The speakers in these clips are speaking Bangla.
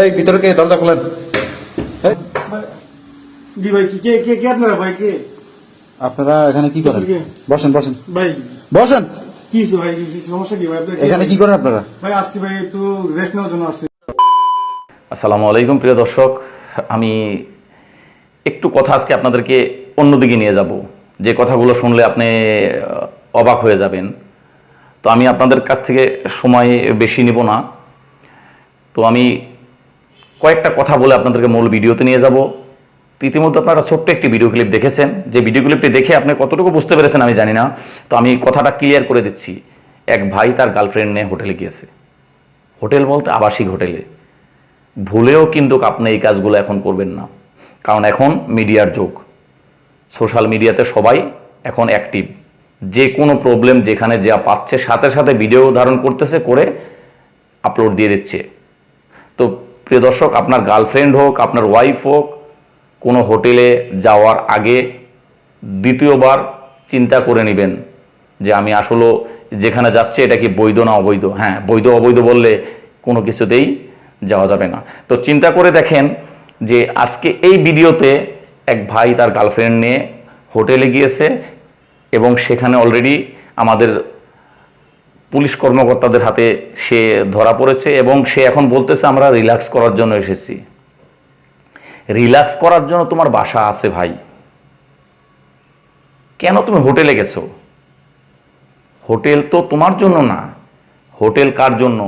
এই ভিতরে কে? দরজা খোলেন। জি ভাই কে কে কে আপনারা ভাই কে? আপনারা এখানে কি করেন? বসেন বসেন। ভাই। বসেন। কি ভাই? সমস্যা কি ভাই? এখানে কি করেন আপনারা? ভাই আসছি ভাই একটু রেস্ট নেওয়ার জন্য আসছি। আসসালামু আলাইকুম প্রিয় দর্শক। আমি একটু কথা আজকে আপনাদেরকে অন্যদিকে নিয়ে যাব। যে কথাগুলো শুনলে আপনি অবাক হয়ে যাবেন। তো আমি আপনাদের কাছ থেকে সময় বেশি নিব না। তো আমি কয়েকটা কথা বলে আপনাদেরকে মূল ভিডিওতে নিয়ে যাব। তো ইতিমধ্যে আপনারা ছোট্ট একটি ভিডিও ক্লিপ দেখেছেন। যে ভিডিও ক্লিপটি দেখে আপনি কতটুকু বুঝতে পেরেছেন আমি জানি না। তো আমি কথাটা ক্লিয়ার করে দিচ্ছি। এক ভাই তার গার্লফ্রেন্ড নিয়ে হোটেলে গিয়েছে। হোটেল বলতে আবাসিক হোটেলে। ভুলেও কিন্তু আপনি এই কাজগুলো এখন করবেন না। কারণ এখন মিডিয়ার যুগ। সোশ্যাল মিডিয়াতে সবাই এখন অ্যাক্টিভ যে কোনো প্রবলেম যেখানে যা পাচ্ছে, সাথে সাথে ভিডিও ধারণ করতেছে, করে আপলোড দিয়ে দিচ্ছে। তো প্রিয় দর্শক, আপনার গার্লফ্রেন্ড হোক, আপনার ওয়াইফ হোক, কোনো হোটেলে যাওয়ার আগে দ্বিতীয়বার চিন্তা করে নেবেন যে আমি আসলে যেখানে যাচ্ছে, এটা কি বৈধ না অবৈধ? হ্যাঁ বৈধ অবৈধ বললে কোনো কিছুতেই যাওয়া যাবে না। তো চিন্তা করে দেখেন যে আজকে এই ভিডিওতে এক ভাই তার গার্লফ্রেন্ড নিয়ে হোটেলে গিয়েছে এবং সেখানে অলরেডি আমাদের পুলিশ কর্মকর্তাদের হাতে সে ধরা পড়েছে এবং সে এখন বলতেছে, আমরা রিল্যাক্স করার জন্য এসেছি। রিল্যাক্স করার জন্য তোমার বাসা আছে ভাই। কেন তুমি হোটেলে গেছো? হোটেল তো তোমার জন্য না। হোটেল কার জন্য?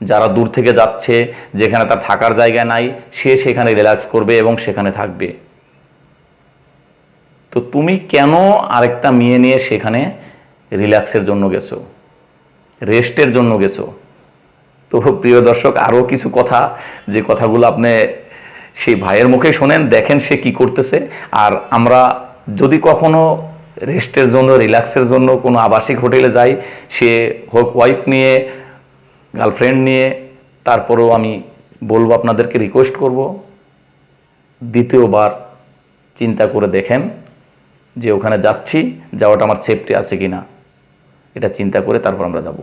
যারা দূর থেকে যাচ্ছে, যেখানে তার থাকার জায়গা নাই, সে সেখানে রিল্যাক্স করবে এবং সেখানে থাকবে। তো তুমি কেন আরেকটা মেয়ে নিয়ে সেখানে রিল্যাক্সের জন্য গেছো? রেস্টের জন্য গেছো? তো প্রিয় দর্শক আরও কিছু কথা, যে কথাগুলো আপনি সেই ভাইয়ের মুখে শোনেন, দেখেন সে কি করতেছে। আর আমরা যদি কখনো রেস্টের জন্য, রিল্যাক্সের জন্য কোনো আবাসিক হোটেলে যাই, সে হোক ওয়াইফ নিয়ে গার্লফ্রেন্ড নিয়ে, তারপরেও আমি বলব, আপনাদেরকে রিকোয়েস্ট করব, দ্বিতীয়বার চিন্তা করে দেখেন। যে ওখানে যাচ্ছি, যাওয়াটা আমার সেফটি আছে কি না এটা চিন্তা করে তারপর আমরা যাব।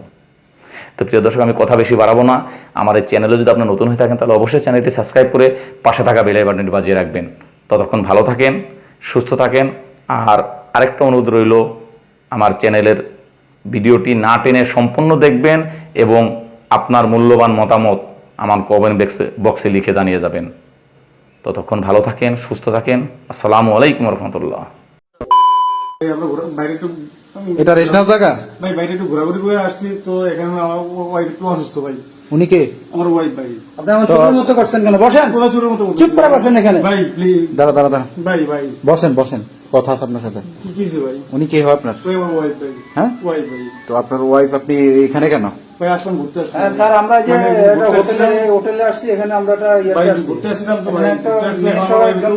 তো প্রিয় দর্শক, আমি কথা বেশি বাড়াবো না। আমার এই চ্যানেলে যদি আপনি নতুন হয়ে থাকেন, তাহলে অবশ্যই চ্যানেলটি সাবস্ক্রাইব করে পাশে থাকা বেলাই বাটনটি বাজিয়ে রাখবেন। ততক্ষণ ভালো থাকেন, সুস্থ থাকেন। আর আরেকটা অনুরোধ রইল, আমার চ্যানেলের ভিডিওটি না টেনে সম্পূর্ণ দেখবেন এবং আপনার মূল্যবান মতামত আমার কমেন্ট বক্সে বক্সে লিখে জানিয়ে যাবেন। ততক্ষণ ভালো থাকেন, সুস্থ থাকেন। আসসালামু আলাইকুম রহমতুল্লাহ। বাইরে একটু এটা জায়গা? ভাই বাইরে একটু ঘোরাঘুরি করে আসছি তো এখানে আমার ওয়াইফ একটু অসুস্থ ভাই। উনি কে? আমার ওয়াইফ ভাই। আপনি আমার মতো করছেন কেন? বসেন। কোথা চুরের মতো চুপ করে বসেন এখানে। ভাই প্লিজ দাঁড়া দাঁড়া দাঁড়া। ভাই ভাই। বসেন বসেন। কথা আছে আপনার সাথে। কি কিছু ভাই? উনি কে হয় আপনার? ওয়াইফ ভাই। হ্যাঁ? ওয়াইফ ভাই। তো আপনার ওয়াইফ আপনি এখানে কেন? আসবেন ঘুরতে আসছি হ্যাঁ, স্যার আমরা যে মানে একটা হোটেলে হোটেলে আসছি এখানে আমরা একটা ইয়ে আসছি। ঘুরতে আসছিলাম তো ভাই ঘুরতে একজন একজন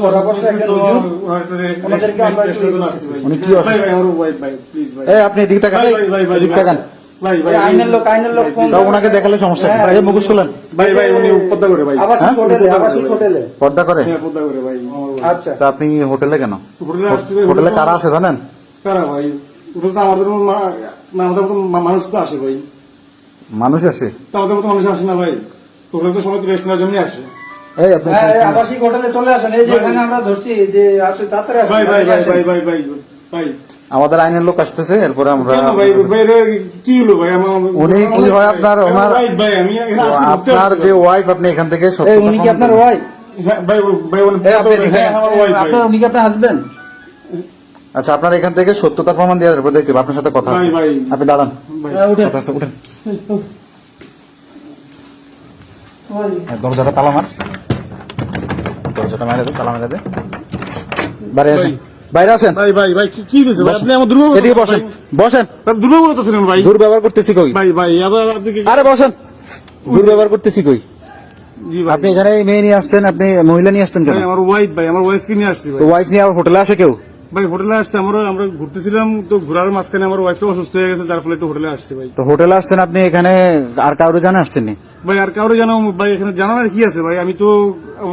ওনাদেরকে আমরা ভাই। উনি কি ভাই ভাই আমার ভাই প্লিজ ভাই। এই আপনি এদিকে তাকান। ভাই, ভাই, ভাই, ভাই, এদিকে তাকান। ভাই ভাই আইনের লোক আইনের লোক কোন ওনাকে দেখালে সমস্যা হ্যাঁ, এই মুখোশ খোলেন। ভাই ভাই উনি পদ্মা করে ভাই। আবাসিক হ্যাঁ? হোটেলে আবাসিক ভাই। হোটেলে। পর্দা করে? হ্যাঁ ভাই আচ্ছা। তা আপনি হোটেলে কেন? হোটেলে আসছি হোটেলে হোটেলে- কারা আছে জানেন? কারা ভাই? হোটেল তো আমাদের মানুষ তো আসে ভাই। মানুষ আছে। তো আমাদের মতো মানুষ আসে না ভাই। হোটেল তো সবাই রেস্ট নেওয়ার জন্যই আসে। এই আপনি হ্যাঁ আবাসিক হোটেলে চলে আসেন। এই যে এখানে আমরা ধরছি যে আসে তাড়াতাড়ি আসেন ভাই ভাই ভাই ভাই ভাই ভাই ভাই। আমাদের আইনের লোক আসতেছে এরপরে আমরা কেন ভাই? ভাই রে, কি হলো ভাই? উনি কি হয় আপনার ওনার wife ভাই আমি এখানে আসছি ঘুরতে আপনার যে ওয়াইফ আপনি এখান থেকে সত্যতা উনি কি প্রমাণ আপনার করুন। ওয়াই হ্যাঁ, ভাই ভাই উনি এই আপনি এদিকে হ্যাঁ, কি আপনার হাজবেন্ড আচ্ছা আপনার এখান থেকে সত্যতা প্রমাণ দিয়ে দেবো। দেখবে আপনার সাথে কথা। আপনি দাঁড়ান। উঠেন। উঠেন। দরজাটা তালা মার। দরজাটা মেরে দে তালা মেরে দে। বাইরে আসেন। বাইরে আসেন। ভাই ভাই ভাই কি- কি হয়েছে ভাই আপনি আমার দুর্বল এদিকে বসেন। বসেন। দুর্বল করতেছিলেন ভাই। দুর্ব্যবহার করতেছি কই? ভাই ভাই আবার আপনি কি আরে বসেন। দুর্ব্যবহার করতেছি কই? আপনি এখানে মেয়ে নিয়ে আসছেন আপনি মহিলা নিয়ে আসছেন কেন? আমার ওয়াইফ ভাই আমার ওয়াইফকে নিয়ে আসছি ভাই। তো ওয়াইফ নিয়ে আবার হোটেলে আসে কেউ? ভাই হোটেলে আসছে আমরা আমরা ঘুরতেছিলাম তো ঘোরার মাঝখানে আমার ওয়াইফটা অসুস্থ হয়ে গেছে যার ফলে একটু হোটেলে আসছি ভাই। তো হোটেলে আসছেন আপনি এখানে আর কাউরে জানে আসছেন ভাই আর কারও জানো ভাই এখানে জানানোর কি আছে ভাই? আমি তো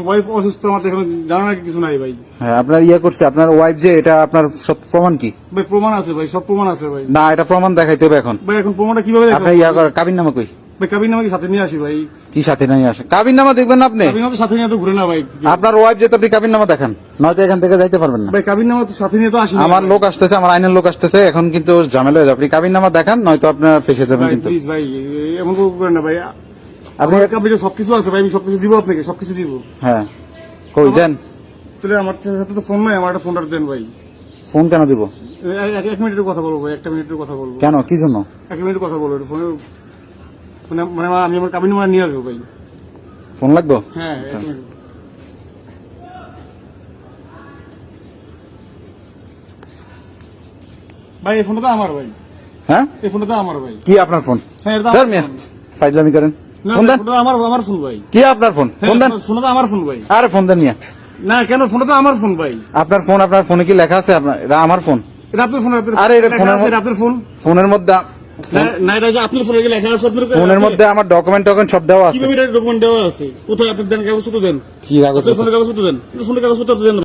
ওয়াইফ অসুস্থ আমার এখানে জানানোর কিছু নাই ভাই। হ্যাঁ আপনার ইয়ে করছে আপনার ওয়াইফ যে এটা আপনার সত্য প্রমাণ কি? ভাই প্রমাণ আছে ভাই সব প্রমাণ আছে ভাই। না এটা প্রমাণ দেখাইতে হবে এখন। ভাই এখন প্রমাণটা কীভাবে? আপনি ইয়া কাবিন নামা কই? ভাই সাথে নিয়ে আসি ভাই। কি সাথে নাই আসে? দেখবেন আপনি? কাবিন তো সাথে নিয়ে তো ঘুরে না ভাই। আপনার ওয়াইফ যেতে আপনি দেখান নয়তো এখান থেকে যাইতে পারবেন না। ভাই তো সাথে নিয়ে তো আসি আমার লোক আসতেছে আমার আইনের লোক আসতেছে এখন কিন্তু ঝামেলা হয়ে যাবে। আপনি কাবিন নামা দেখান নয়তো আপনার ফেসে যাবেন কিন্তু। প্লিজ ভাই এমন করেন না ভাই। আপনার কাছে সবকিছু আছে ভাই আমি সবকিছু দিব আপনাকে সবকিছু দিব। হ্যাঁ। কই দেন। তাহলে আমার সাথে তো ফোন নাই আমার একটা ফোনটা দেন ভাই। ফোন কেন দিব? এক- মিনিটের কথা বলব একটা মিনিটের কথা বলব। কেন? কি জন্য? এক মিনিটের কথা বলব ফোনে মানে মানে আমি আমার কাবিন নিয়ে আসব ভাই। ফোন লাগবো? হ্যাঁ ভাই এই ফোনটা তো আমার ভাই। হ্যাঁ? এই ফোনটা তো আমার ভাই। কি আপনার ফোন? হ্যাঁ এটা আমার মিয়া ফাইজলামি করেন। ফোন দেন। আমার আমার ফোন ভাই। কি আপনার ফোন? হ্যাঁ, ফোন দেন। ফোনটা আমার ফোন ভাই। আরে ফোন দেন মিয়া। না কেন ফোনটা তো আমার ফোন ভাই। আপনার ফোন আপনার ফোনে কি লেখা আছে? আপনার এটা আমার ফোন। এটা আপনার ফোন আরে, এটা ফোনের আছে, আপনার ফোন? ফোনের মধ্যে না- না এটা যে আপনার ফোনে লেখা আছে ফোনের মধ্যে আমার ডকুমেন্ট টকুমেন্ট সব দেওয়া আছে। ডকুমেন্ট দেওয়া আছে? কোথায় আপনার দেন কাগজপত্র দেন? কি কাগজ কাগজপত্র দেন? ফোনের কাগজপত্র দেন।